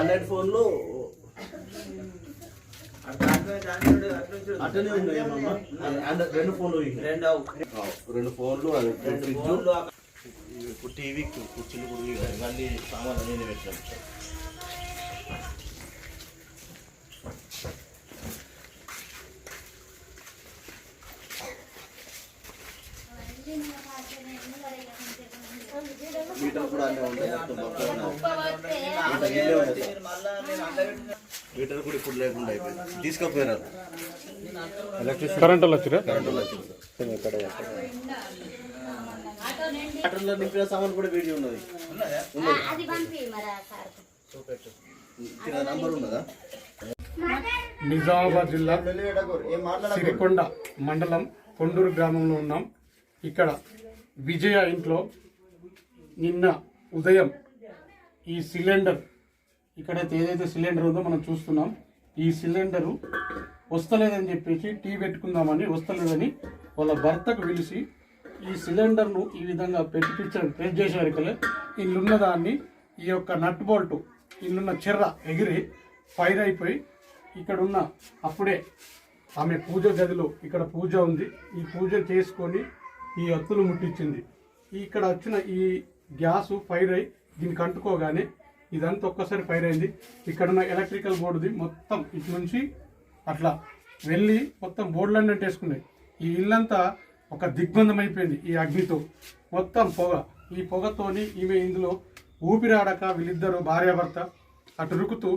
నాన్నటి ఫోన్లు ఉన్నాయి అండ్ రెండు ఫోన్లు. రెండు ఫోన్లు అది ఫ్రిడ్జ్. ఇప్పుడు టీవీ కుర్చీలు కూడా. ఇవన్నీ సామాన్లు నేను పెట్టాను మీటర్ కూడా అన్నీ ఉంటాయి మొత్తం మొత్తం ఉన్నాయి. అలాగే వచ్చి మీరు మళ్ళా నేను అండబెట్టిన మీటర్ కూడా ఇప్పుడు లేకుండా అయిపోయింది. తీసుకుపోయినారు. కరెంట్ వచ్చిరా? కరెంటు వచ్చింది. నింపిన సామాన్ కూడా వీడియో ఉన్నది. నంబర్ ఉన్నదా? నిజామాబాద్ జిల్లా సిరికొండ మండలం కొండూరు గ్రామంలో ఉన్నాం. ఇక్కడ విజయ ఇంట్లో నిన్న ఉదయం ఈ సిలిండర్ ఇక్కడైతే ఏదైతే సిలిండర్ ఉందో మనం చూస్తున్నాం. ఈ సిలిండరు వస్తలేదని చెప్పేసి టీ పెట్టుకుందామని వస్తలేదని వాళ్ళ భర్తకు పిలిచి ఈ సిలిండర్ను ఈ విధంగా పెట్టిపించడం ప్రెస్ చేశారు కదా. ఇల్లున్న దాన్ని ఈ యొక్క నట్ బోల్ట్ ఇల్లున్న చెర్ర ఎగిరి ఫైర్ అయిపోయి ఇక్కడ ఉన్న అప్పుడే ఆమె పూజ గదిలో ఇక్కడ పూజ ఉంది. ఈ పూజ చేసుకొని ఈ అత్తులు ముట్టించింది. ఇక్కడ వచ్చిన ఈ గ్యాస్ ఫైర్ అయి దీనికి అంటుకోగానే ఇదంతా ఒక్కసారి ఫైర్ అయింది. ఇక్కడ ఉన్న ఎలక్ట్రికల్ బోర్డుది మొత్తం ఇటు నుంచి అట్లా వెళ్ళి మొత్తం బోర్డులన్నీ అంటేసుకున్నాయి. ఈ ఇల్లంతా ఒక దిగ్బంధం అయిపోయింది ఈ అగ్నితో. మొత్తం పొగ. ఈ పొగతోని ఈమె ఇందులో ఊపిరాడక వీళ్ళిద్దరు భార్యాభర్త అటు రుకుతూ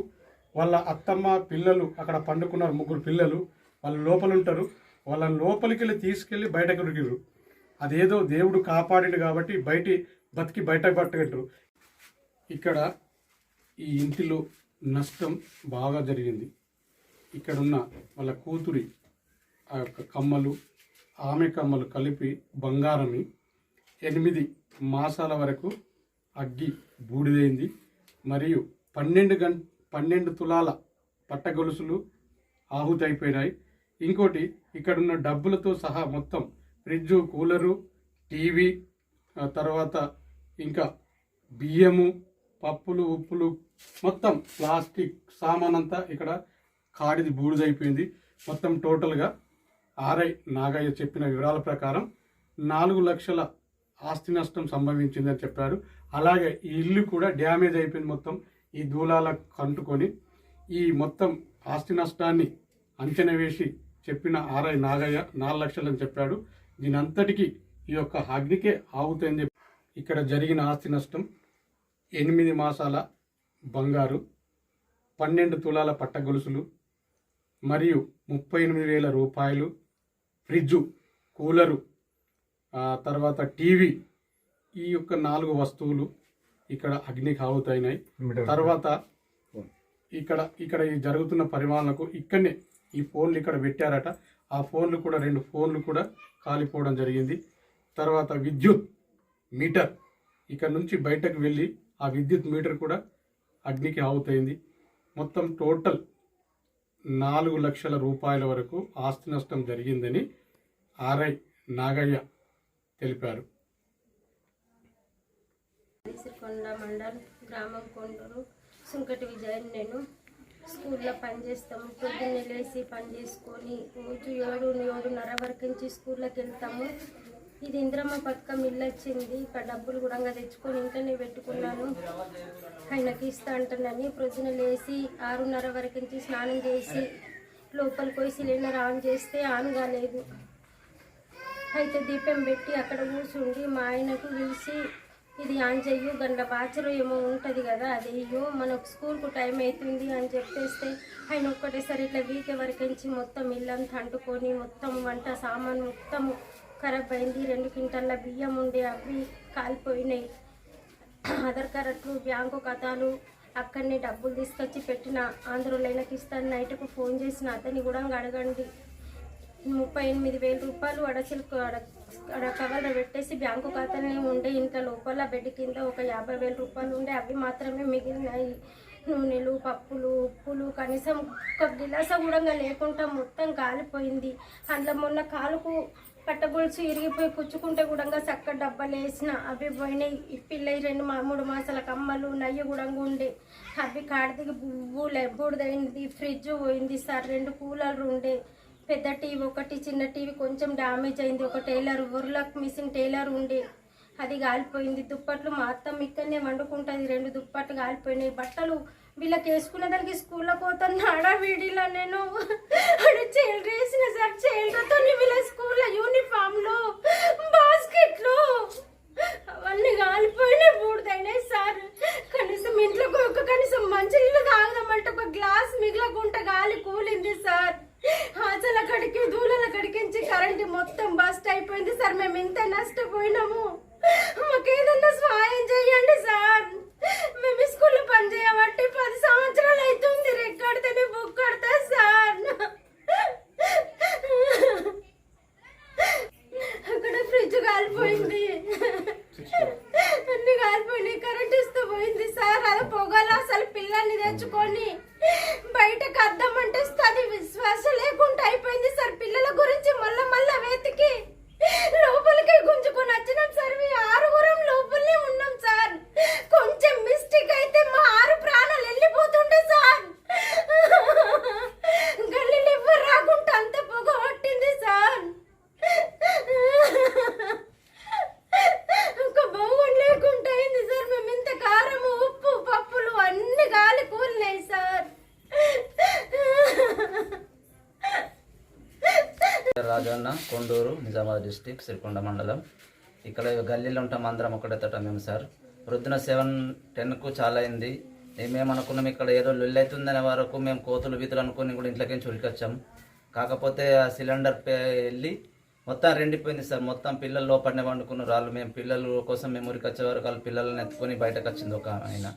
వాళ్ళ అత్తమ్మ పిల్లలు అక్కడ పండుకున్నారు ముగ్గురు పిల్లలు వాళ్ళు లోపల ఉంటారు వాళ్ళని లోపలికి వెళ్ళి తీసుకెళ్ళి బయటకు రుగిరు అదేదో దేవుడు కాపాడిండు కాబట్టి బయటి బతికి బయటకు పట్టుకుంటారు ఇక్కడ ఈ ఇంటిలో నష్టం బాగా జరిగింది. ఇక్కడున్న వాళ్ళ కూతురి ఆ యొక్క కమ్మలు ఆమె కమ్మలు కలిపి బంగారమి. ఎనిమిది మాసాల వరకు అగ్గి బూడిదైంది. మరియు పన్నెండు గం పన్నెండు తులాల పట్టగొలుసులు ఆహుతైపోయినాయి. ఇంకోటి ఇక్కడున్న డబ్బులతో సహా మొత్తం ఫ్రిడ్జు కూలరు టీవీ తర్వాత ఇంకా బియ్యము పప్పులు ఉప్పులు మొత్తం ప్లాస్టిక్ సామాన్ అంతా ఇక్కడ కాడిది బూడిదైపోయింది. మొత్తం టోటల్గా ఆర్ఐ నాగయ్య చెప్పిన వివరాల ప్రకారం నాలుగు లక్షల ఆస్తి నష్టం సంభవించిందని చెప్పారు. అలాగే ఈ ఇల్లు కూడా డ్యామేజ్ అయిపోయింది మొత్తం ఈ దూలాలకు కంటుకొని. ఈ మొత్తం ఆస్తి నష్టాన్ని అంచనా వేసి చెప్పిన ఆర్ఐ నాగయ్య నాలుగు లక్షలని చెప్పాడు. దీనంతటికీ ఈ యొక్క అగ్నికే ఆగుతాయని చెప్పి ఇక్కడ జరిగిన ఆస్తి నష్టం ఎనిమిది మాసాల బంగారు పన్నెండు తులాల పట్టగొలుసులు మరియు ముప్పై ఎనిమిది వేల రూపాయలు ఫ్రిడ్జు కూలరు తర్వాత టీవీ ఈ యొక్క నాలుగు వస్తువులు ఇక్కడ అగ్నికి ఆవుతాయినాయి తర్వాత ఇక్కడ ఇక్కడ ఈ జరుగుతున్న పరిమాణాలకు ఇక్కడనే ఈ ఫోన్లు ఇక్కడ పెట్టారట. ఆ ఫోన్లు కూడా రెండు ఫోన్లు కూడా కాలిపోవడం జరిగింది. తర్వాత విద్యుత్ మీటర్ ఇక్కడ నుంచి బయటకు వెళ్ళి ఆ విద్యుత్ మీటర్ కూడా అగ్నికి ఆవుతైంది. మొత్తం టోటల్ నాలుగు లక్షల రూపాయల వరకు ఆస్తి నష్టం జరిగిందని ఆర్ఐ నాగయ్య తెలిపారు. కొండ మండల్ గ్రామం కొండూరు సుంకటి విజయన్ నేను స్కూల్లో పనిచేస్తాము. పొద్దున్నే లేచి పని చేసుకొని రోజు ఏడు ఏడున్నర వరకు నుంచి స్కూల్లోకి వెళ్తాము. ఇది ఇంద్రమ్మ పథకం ఇల్లు వచ్చింది ఇక్కడ డబ్బులు కూడా తెచ్చుకొని ఇంట్లోనే పెట్టుకున్నాను. ఆయనకి ఇస్తా అంటున్నాను. ప్రొద్దున లేచి ఆరున్నర వరకు నుంచి స్నానం చేసి లోపలికి పోయి సిలిండర్ ఆన్ చేస్తే ఆన్ కాలేదు. అయితే దీపం పెట్టి అక్కడ కూర్చుండి మా ఆయనకు పిలిచి ఇది ఆన్ చెయ్యు గంట బాచరు ఏమో ఉంటుంది కదా అది అయ్యో మనకు స్కూల్కు టైం అవుతుంది అని చెప్పేస్తే ఆయన ఒక్కటేసారి ఇట్లా వీకే వరకించి మొత్తం ఇల్లంతా అంటుకొని మొత్తం వంట సామాన్ మొత్తం ఖరాబ్ అయింది రెండు క్వింటల్ల బియ్యం ఉండే అవి కాలిపోయినాయి. ఆధార్ కార్డులు బ్యాంకు ఖాతాలు అక్కడనే డబ్బులు తీసుకొచ్చి పెట్టిన ఆంధ్రలైనకి ఇస్తాను నైట్కు ఫోన్ చేసిన అతన్ని కూడా అడగండి. ముప్పై ఎనిమిది వేల రూపాయలు అడసిలు అక్కడ కవర్లో పెట్టేసి బ్యాంకు ఖాతానే ఉండే ఇంత లోపల బెడ్ కింద ఒక యాభై వేల రూపాయలు ఉండే అవి మాత్రమే మిగిలినాయి. నూనెలు పప్పులు ఉప్పులు కనీసం ఒక గిలాస కూడా లేకుండా మొత్తం కాలిపోయింది. అందులో మొన్న కాలుకు పట్టగొలుసు ఇరిగిపోయి కుచ్చుకుంటే కూడా చక్క డబ్బలు వేసిన. అవి పోయినాయి. పిల్లయి రెండు మా మూడు మాసాల కమ్మలు నయ్యి కూడా ఉండే. అవి కాడిదికి బువ్వులే బూడిదైంది. ఫ్రిడ్జ్ పోయింది సార్. రెండు కూలర్లు ఉండే. పెద్ద టీవీ ఒకటి చిన్న టీవీ కొంచెం డ్యామేజ్ అయింది. ఒక టైలర్ ఉర్లక్ మిషన్ టైలర్ ఉండే. అది కాలిపోయింది దుప్పట్లు మా అత్తమ్మ ఇక్కడనే వండుకుంటుంది. రెండు దుప్పట్లు కాలిపోయినాయి బట్టలు వీళ్ళకి వేసుకున్న దానికి స్కూల్లో పోతున్నాడా వీడిలో నేను? చైల్డ్ వేసిన సార్ చైల్డ్తో వీళ్ళ స్కూల్లో యూనిఫామ్లు బాస్కెట్లు అవన్నీ కాలిపోయినాయి బూడిదైనాయి సార్ కనీసం ఇంట్లో ఒక కనీసం మంచి నీళ్ళు తాగదామంటే ఒక గ్లాస్ మిగలకుండా గాలి కూలింది సార్ హాజల కడికి దూలల కడికించి కరెంట్ మొత్తం బస్ట్ అయిపోయింది సార్ మేము ఇంత నష్టపోయినాము మాకు ఏదన్నా సహాయం చేయండి సార్ మేము ఈ స్కూల్లో పని చేయబట్టి పది సంవత్సరాలు అవుతుంది రెక్కడితేనే బుక్ కడతా సార్ అక్కడ ఫ్రిడ్జ్ కాలిపోయింది అన్ని కాలిపోయినాయి కరెంట్ ఇస్తూ పోయింది సార్ అది పొగల అసలు పిల్లల్ని తెచ్చుకొని బయటకు అద్దామంటే అది విశ్వాసం లేకుండా అయిపోయింది సార్ పిల్లల గురించి మళ్ళా మళ్ళా వెతికి లోపలికి గుంజుకొని వచ్చినాం సార్ మీ ఆరుగురం లోపలనే ఉన్నాం సార్ కొంచెం మిస్టేక్ అయితే మా ఆరు ప్రాణాలు వెళ్ళిపోతుండే సార్ గల్లీలు ఎవ్వరు రాకుండా అంత పొగ పట్టింది సార్ ఒక బౌన్ లేకుండా అయింది సార్ మేము ఇంత కారం ఉప్పు పప్పులు అన్ని గాలి కూలినాయి సార్ రాజన్న కొండూరు నిజామాబాద్ డిస్టిక్ సిరికొండ మండలం. ఇక్కడ గల్లీలో ఉంటాం అందరం ఒకటే తోట మేము సార్. ప్రొద్దున సెవెన్ టెన్కు చాలా అయింది మేమేమనుకున్నాం ఇక్కడ ఏదో లొల్లి అవుతుందనే వరకు మేము కోతులు బీతులు అనుకుని కూడా ఇంట్లోకి చురికొచ్చాం. కాకపోతే ఆ సిలిండర్ పే వెళ్ళి మొత్తం రెండిపోయింది సార్. మొత్తం పిల్లలు లోపలనే వండుకున్నారు వాళ్ళు మేము పిల్లల కోసం మేము ఉరికొచ్చే వరకు వాళ్ళు పిల్లల్ని ఎత్తుకొని బయటకు వచ్చింది ఒక ఆయన.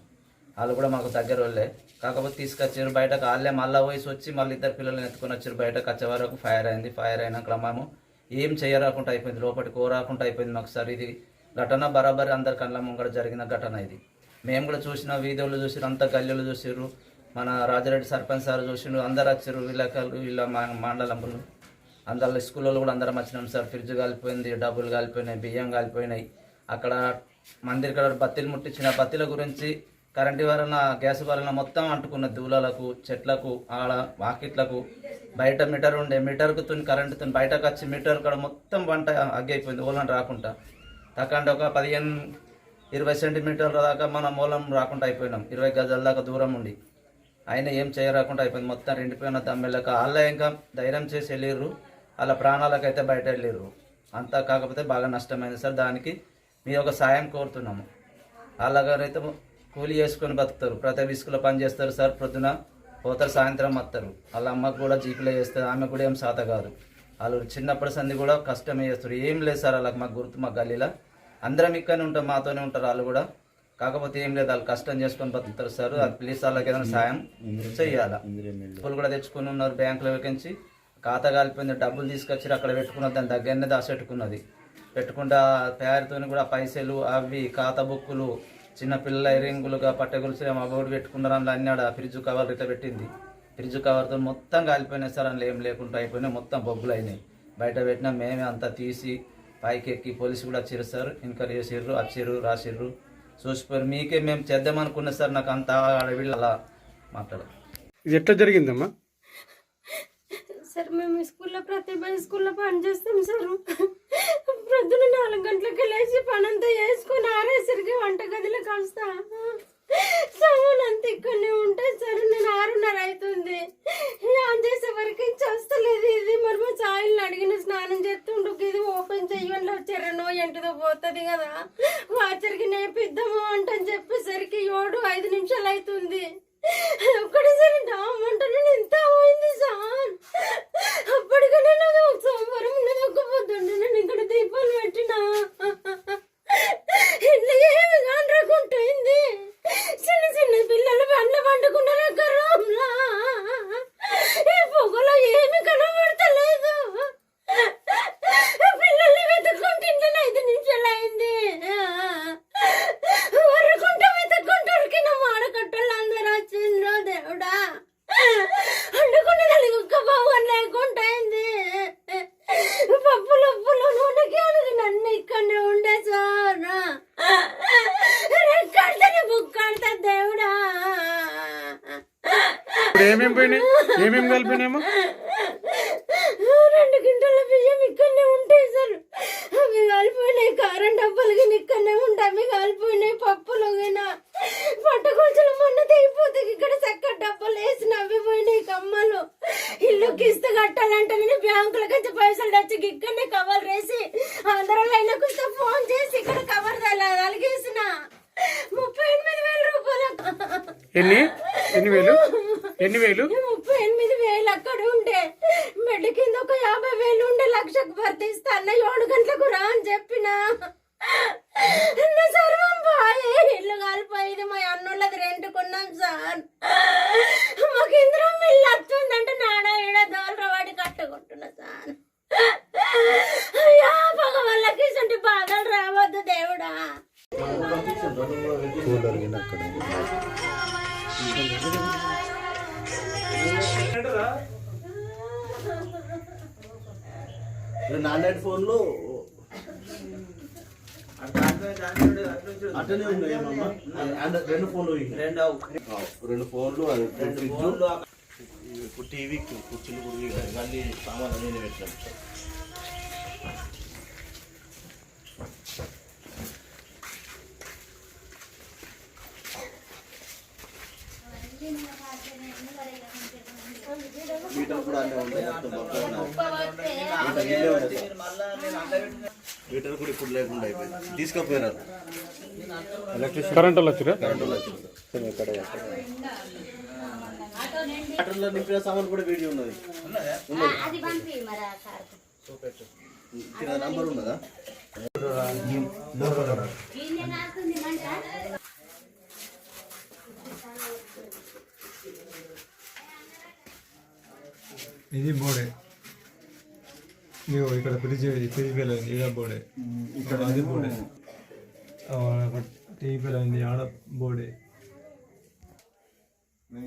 వాళ్ళు కూడా మాకు దగ్గర వాళ్ళే. కాకపోతే తీసుకొచ్చారు బయటకు. వాళ్ళే మళ్ళీ వయసు వచ్చి మళ్ళీ ఇద్దరు పిల్లల్ని ఎత్తుకొని వచ్చారు బయటకు. వచ్చే వరకు ఫైర్ అయింది ఫైర్ అయినాక మేము ఏం చేయరాకుండా అయిపోయింది. లోపలికి కోరాకుండా అయిపోయింది మాకు సార్. ఇది ఘటన బరాబరి అందరి కళ్ళ ముంగడ జరిగిన ఘటన ఇది. మేము కూడా చూసిన వీడియోలు చూసిరు అంత గల్లీలు చూసిర్రు. మన రాజారెడ్డి సర్పంచ్ సార్ చూసిండు అందరు వచ్చారు. విలేకరులు వీళ్ళ మా మండలంలో అందరు స్కూల్లో కూడా అందరం వచ్చినాం సార్. ఫ్రిడ్జ్ కాలిపోయింది డబ్బులు కాలిపోయినాయి బియ్యం కాలిపోయినాయి. అక్కడ మందిర్ కాడ బత్తిలు ముట్టించిన బత్తిల గురించి కరెంటు వలన గ్యాస్ వలన మొత్తం అంటుకున్న దూలలకు చెట్లకు ఆడ వాకిట్లకు బయట మీటర్ ఉండే మీటర్కు తుని కరెంటు తుని బయటకు వచ్చి మీటర్ కూడా మొత్తం వంట అగ్గైపోయింది ఓలం రాకుండా. తక్కండి ఒక పదిహేను ఇరవై సెంటీమీటర్ల దాకా మన మూలం రాకుండా అయిపోయినాం. ఇరవై గజాల దాకా దూరం ఉండి. అయినా ఏం చేయరాకుండా అయిపోయింది. మొత్తం రెండిపోయిన దమ్మెళ్ళక వాళ్ళ ఇంకా ధైర్యం చేసి వెళ్ళిర్రు. వాళ్ళ ప్రాణాలకైతే బయట వెళ్ళిర్రు. అంతా కాకపోతే బాగా నష్టమైంది సార్. దానికి మీ ఒక సాయం కోరుతున్నాము. అలాగైతే కూలి చేసుకొని బతుకుతారు. ప్రతి విసుకులో పని చేస్తారు సార్ ప్రొద్దున పోతారు సాయంత్రం వస్తారు. వాళ్ళ అమ్మకు కూడా జీపులో చేస్తారు ఆమె కూడా ఏం సాత కాదు. వాళ్ళు చిన్నప్పటి సంది కూడా కష్టమే చేస్తారు. ఏం లేదు సార్ వాళ్ళకి మాకు గుర్తు మా గల్లీలో అందరం ఇక్కడనే ఉంటాం మాతోనే ఉంటారు వాళ్ళు కూడా. కాకపోతే ఏం లేదు వాళ్ళు కష్టం చేసుకొని బతుకుతారు సార్. అది ప్లీజ్ వాళ్ళకి ఏదైనా సాయం చేయాలి డబ్బులు కూడా తెచ్చుకుని ఉన్నారు బ్యాంకులో వేకించి ఖాతా కాలిపోయింది డబ్బులు తీసుకొచ్చి అక్కడ పెట్టుకున్న దాని దగ్గరనే దాచెట్టుకున్నది పెట్టుకుంటే ఆ కూడా పైసలు అవి ఖాతా బుక్కులు చిన్న పిల్లల రింగులుగా పట్టగొలుసు ఏమో అవి పెట్టుకున్నారు అందులో అన్ని ఆడ ఫ్రిడ్జ్ కవర్ ఇట్లా పెట్టింది. ఫ్రిడ్జ్ కవర్తో మొత్తం కాలిపోయినాయి సార్ అందులో ఏం లేకుండా అయిపోయినాయి మొత్తం బొగ్గులు అయినాయి బయట పెట్టినా మేమే అంతా తీసి పైకి ఎక్కి పోలీసు కూడా వచ్చారు సార్. ఎంక్వైరీ చేసిర్రు వచ్చిర్రు రాసిర్రు చూసిపోయారు. మీకే మేము చేద్దామనుకున్నా సార్ నాకు అంత అడవిలో అలా మాట్లాడారు. ఇది ఎట్లా జరిగిందమ్మా? సార్ మేము ఈ స్కూల్లో ప్రతిభ ఈ స్కూల్లో పని చేస్తాం సార్ ప్రొద్దున నాలుగు గంటలకి లేచి పని అంతా చేసుకొని ఆరేసరికి వంటగదిలో కాస్తా సామాన్ అంతా ఇక్కడనే ఉంటాయి సార్ నేను ఆరున్నర అవుతుంది ఆన్ చేసే వరకు చేస్తలేదు ఇది మరి మా సాయిల్ని అడిగిన స్నానం చేస్తుండు ఇది ఓపెన్ చెయ్యండి వచ్చారనో ఏంటిదో పోతుంది కదా వాచరికి నేపిద్దాము అంటని చెప్పేసరికి ఏడు ఐదు నిమిషాలు అవుతుంది ఒక్కడేసారి డామ్ అంటాను ఇంత పోయింది సార్ అప్పటికనే నాకు సోమవారం ఉన్నది ఒక పొద్దుండే నేను ఇక్కడ దీపాలు పెట్టినా ఇట్లా ఇప్పుడు ఏమేమి పోయినాయి? ఏమేమి కలిపినాయేమో రెండు గింటల బియ్యం ఇక్కడనే ఉంటాయి సార్. అవి కాలిపోయినాయి. కారం డబ్బాలు కానీ ఇక్కడనే ఉంటాయి. అవి కాలిపోయినాయి. పప్పులు గిన పట్టుకొచ్చిన మొన్న తెగిపోతే ఇక్కడ చక్క డబ్బాలు వేసిన అవి పోయినాయి కమ్మలు. ఇల్లు కిస్తు కట్టాలంటే నేను బ్యాంకుల నుంచి పైసలు తెచ్చి ఇక్కడనే కవర్ వేసి అందరూ లైన్కి వస్తే ఫోన్ చేసి ఇక్కడ కవర్ తలగేసిన. ముప్పై ఎనిమిది వేల రూపాయలు. ఎన్ని? ఎన్ని వేలు? ఎన్ని వేలు? ముప్పై ఎనిమిది ఉన్నాయి? అండ్ రెండు ఫోన్లు. రెండు ఆ, రెండు ఫోన్లు ఇప్పుడు టీవీ కుర్చీలు కూడా సామాన్లు నేను పెట్టాను. మీటర్ కూడా అన్నీ ఉంటాయి మొత్తం మొత్తం మీటర్ కూడా ఇప్పుడు లేకుండా అయిపోయింది. తీసుకపోయినారు. కరెంట్ వాళ్ళు వచ్చిరా? వాటర్లో నింపిన సామాన్ కూడా వీడియో ఉన్నది. కింద నంబర్ ఉన్నదా? వీళ్ళే ఇది బోడే నీవు ఇక్కడ ఫ్రిడ్జ్ ఫ్రిడ్జ్ ఫెయిల్ అయింది ఈడ బోడే ఇక్కడ అది బోడే టీవీ అయింది ఆడ బోడే నేను